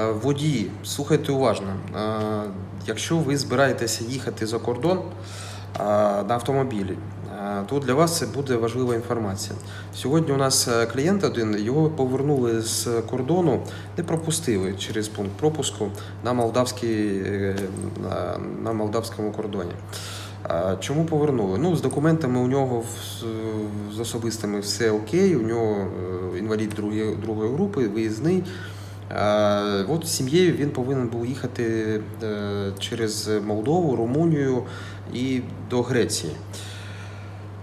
Е, Водії, слухайте уважно. Е, Якщо ви збираєтеся їхати за кордон е, на автомобілі, то для вас це буде важлива інформація. Сьогодні у нас клієнт один, його повернули з кордону, не пропустили через пункт пропуску на, на, молдавському кордоні. Чому повернули? Ну, з документами у нього з особистими все окей, у нього інвалід другої групи, виїзний. Е, От з сім'єю він повинен був їхати е, через Молдову, Румунію і до Греції.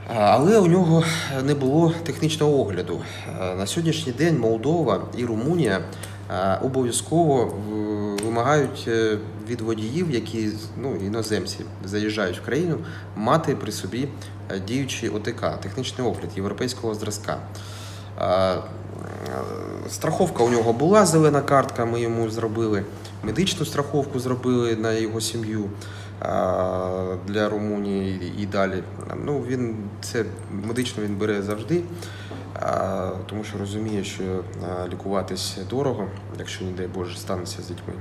Е, Але у нього не було технічного огляду. На сьогоднішній день Молдова і Румунія обов'язково вимагають від водіїв, які ну, іноземці заїжджають в країну, мати при собі діючий ОТК, технічний огляд європейського зразка. Е, е, Страховка у нього була зелена картка, ми йому зробили. Медичну страховку зробили на його сім'ю е, для Румунії і далі. Ну, він це медично він бере завжди, е, тому що розуміє, що е, лікуватись дорого, якщо, не дай Боже, станеться з дітьми.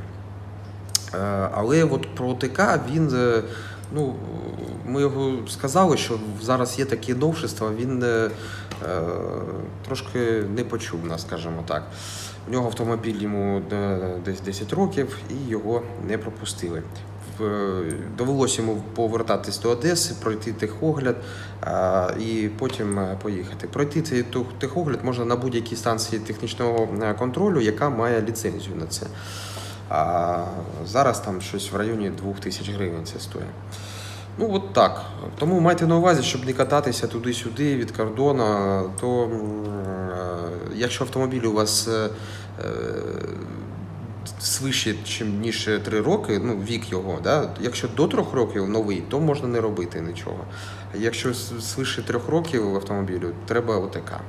Е, Але от про ОТК він. Е, Ну, ми його сказали, що зараз є такі новшества, він е, е, трошки не почув нас, скажімо так. У нього автомобіль йому е, десь 10 років і його не пропустили. Довелося йому повертатись до Одеси, пройти техогляд і потім е, поїхати. Пройти цей техогляд можна на будь-якій станції технічного е, контролю, яка має ліцензію на це. А зараз там щось в районі 2000 гривень це стоїть. Ну, от так. Тому майте на увазі, щоб не кататися туди-сюди від кордону, то е, якщо автомобіль у вас е, е, чим ніж 3 роки, ну, вік його, да? якщо до 3 років новий, то можна не робити нічого. А якщо свише 3 років автомобілю, треба ОТК.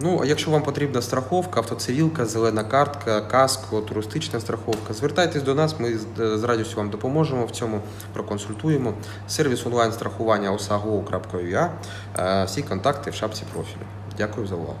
Ну, а якщо вам потрібна страховка, автоцивілка, зелена картка, каско, туристична страховка, звертайтесь до нас, ми з- з радістю вам допоможемо в цьому, проконсультуємо. Сервіс онлайн страхування osago.ua. Е, Всі контакти в шапці профілю. Дякую за увагу.